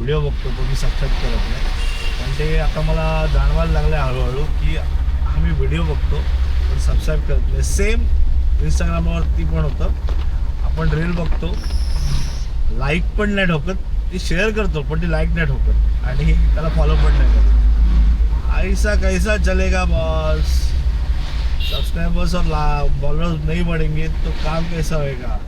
Video बघतो कोणी मी subscribe करत नाही पण ते आता मला जाणवायला लागलं आहे हळूहळू की आम्ही व्हिडिओ बघतो पण सबस्क्राईब करत नाही. सेम इंस्टाग्रामवरती पण होतं. आपण रील बघतो. लाईक पण नाही ठोकत ती शेअर करतो पण ती लाईक नाही ठोकत. आणि त्याला फॉलो पण नाही करत. ऐसा कैसा चलेगा बॉस सब्सक्राइबर्स और फॉलोअर्स नहीं बढ़ेंगे तो काम कैसा होएगा?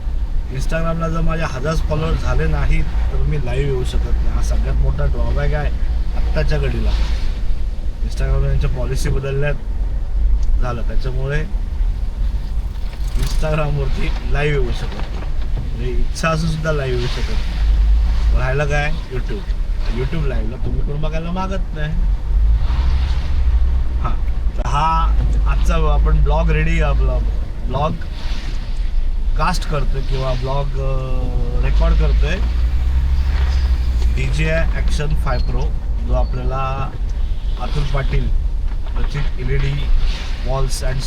इंस्टाग्रामला जर माझे हजार फॉलोअर झाले नाहीत तर मी लाईव्ह येऊ शकत नाही. हा सगळ्यात मोठा ड्रॉबॅक आहे आत्ताच्या घडीला. इंस्टाग्राम यांच्या पॉलिसी बदलण्यात झालं. त्याच्यामुळे इंस्टाग्रामवरती लाईव्ह येऊ शकत म्हणजे इच्छा असून सुद्धा लाईव्ह येऊ शकत राहायला राहिलं काय? यूट्यूब यूट्यूब लाईव्हला तुम्ही पण बघायला मागत नाही. हां. तर हा आजचा आपण ब्लॉग रेडी आपला. ब्लॉग कास्ट करतोय किंवा ब्लॉग रेकॉर्ड करतोय. D J action fi pro जो आपल्याला अतुल पाटील रचित L E D walls and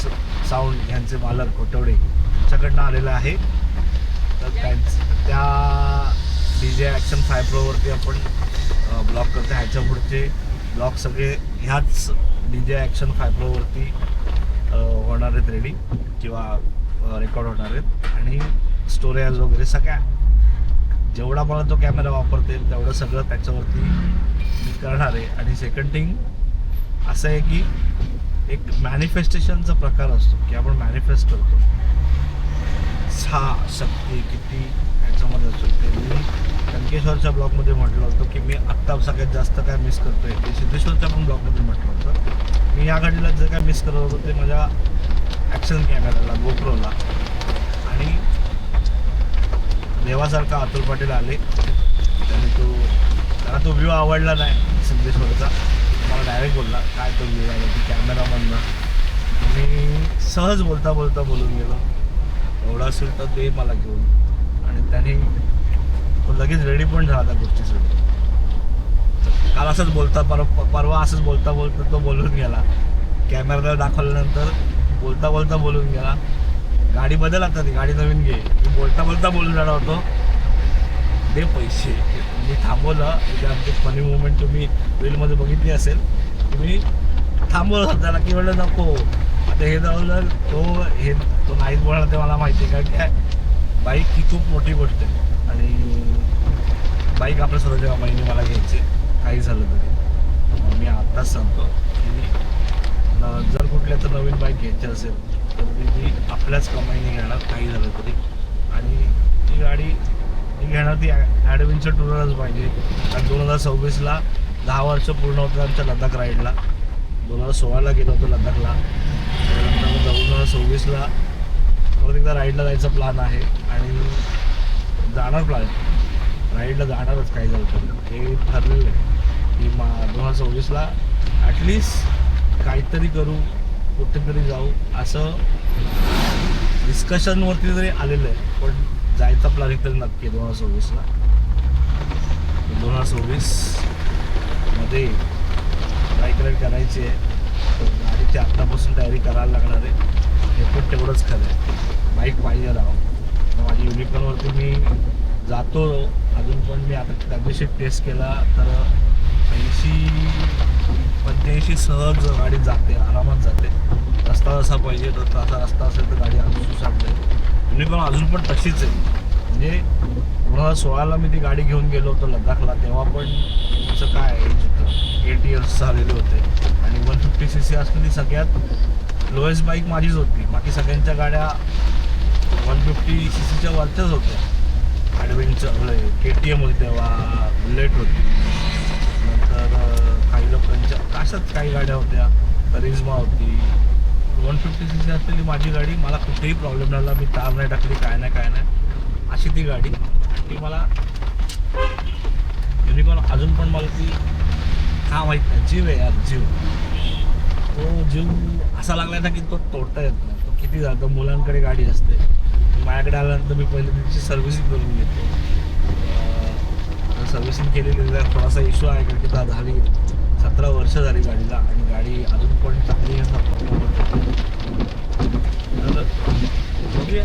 sound यांचे मालक कोटवडे यांच्याकडनं आलेलं आहे. तर त्यांच त्या डी जे ॲक्शन फाय प्रोवरती आपण ब्लॉग करतो ह्याच्या पुढचे ब्लॉग सगळे ह्याच डी जे ॲक्शन फाय प्रोवरती होणार आहेत रेडी किंवा रेकॉर्ड होणार आहेत. आणि स्टोरेज वगैरे सगळ्या जेवढा मला तो कॅमेरा वापरता येईल तेवढं सगळं त्याच्यावरती मी करणार आहे. आणि सेकंड थिंग असं आहे की एक मॅनिफेस्टेशनचा प्रकार असतो की आपण मॅनिफेस्ट करतो. सहा शक्ती किती ह्याच्यामध्ये असतो ते मी कंकेश्वरच्या ब्लॉगमध्ये म्हटलं होतं की मी आत्ता सगळ्यात जास्त काय मिस करतोय ते सिद्धेश्वरच्या पण ब्लॉगमध्ये म्हटलं होतं. मी या घडीला जे काय मिस करत होतो ते माझ्या ॲक्शन कॅमेराला गोप्रोला आणि देवासारखा अतुल पाटील आले. त्याने तो त्याला तो व्ह्यू आवडला नाही सिद्धेश्वरचा. मला डायरेक्ट बोलला काय तो व्ह्यू आला की कॅमेरामधनं मी सहज बोलता बोलता बोलून गेलो. एवढा असेल तर ते मला घेऊन. आणि त्याने तो लगेच रेडी पण झाला त्या गोष्टीसाठी. तर काल असंच बोलता पर परवा असंच बोलता बोलता तो बोलून गेला. कॅमेराला दाखवल्यानंतर बोलता बोलता बोलून गेला. गाडी बदल आता ती गाडी नवीन घे. मी बोलता बोलता बोलून जाणार होतो. दे पैसे. मी थांबवलं. म्हणजे आमची फनी मुवमेंट तुम्ही रीलमध्ये बघितली असेल. तुम्ही थांबवलं त्याला की म्हणलं नको. आता हे जाऊन तो हे तो नाहीच बोलणार ते मला माहिती आहे. कारण काय बाईक ही खूप मोठी गोष्ट आहे. आणि बाईक आपल्या स्वतःच्या कमाईने मला घ्यायची काही झालं तरी. मी आत्ताच सांगतो. की जर कुठल्या तर नवीन बाईक घ्यायची असेल तर मी ती आपल्याच कमाईने घेणार काही झालं तरी. आणि ती गाडी मी घेणार ती ॲडव्हेंचर टूरच पाहिजे. कारण दोन हजार सव्वीसला दहा वर्ष पूर्ण होतं आमच्या लडाख राईडला दोन हजार सोळाला गेलो होतो लडाखला दोन हजार सव्वीसला परत एकदा राईडला जायचा प्लॅन आहे. आणि जाणार प्लॅन राईडला जाणारच काही झालं तर. हे ठरलेलं आहे. की मा दोन हजार सव्वीसला ॲटलिस्ट काहीतरी करू. कुठेतरी जाऊ. असं डिस्कशनवरती जरी आलेलं आहे. पण जायचा प्लॅनिंग तरी नक्की दोन हजार सव्वीसला दोन हजार सव्वीसमध्ये बाईक राईड करायची आहे? तर गाडीची आत्तापासून तयारी करायला लागणार आहे. हे पण तेवढंच खरं आहे. बाईक पाहिजे राव. तर माझी युनिकॉनवरती मी जातो अजून पण मी आता त्या दिवशी टेस्ट केला तर ऐंशी पंच्याऐंशी सहज गाडी जाते आरामात जाते. रस्ता जसा पाहिजे तर तसा रस्ता असेल तर गाडी अजून सुसाटते पण अजून पण तशीच आहे. म्हणजे दोन हजार सोळाला मी ती गाडी घेऊन गेलो होतो लडाखला तेव्हा पण तुमचं काय एज होतं एट इयर्स झालेले होते. आणि वन फिफ्टी सी सी असलेली सगळ्यात लोएस्ट बाईक माझीच होती. बाकी सगळ्यांच्या गाड्या वन फिफ्टी सी सीच्या वरच्याच होत्या. ॲडव्हेंचर के टी एम होती तेव्हा बुलेट होती. तर काही लोकांच्या अशाच काही गाड्या होत्या. रिझमा होती. वन फिफ्टी सी सी असलेली माझी गाडी मला कुठेही प्रॉब्लेम झाला मी तार नाही टाकली काय नाही काय नाही. अशी ती गाडी. ती मला युनिकॉन अजून पण मला ती का माहीत नाही. जीव आहे यार जीव. तो जीव असा लागला ना की तो तोडता येत नाही. तो किती जातो मुलांकडे गाडी असते. माझ्याकडे आल्यानंतर मी पहिले त्याची सर्व्हिसिंग करून घेतो. सर्व्हिसिंग केलेली थोडासा इश्यू आहे कारण की आता झाली सतरा वर्ष झाली गाडीला आणि गाडी अजून पण चांगली आहे, असा problem होतो. तर बघूया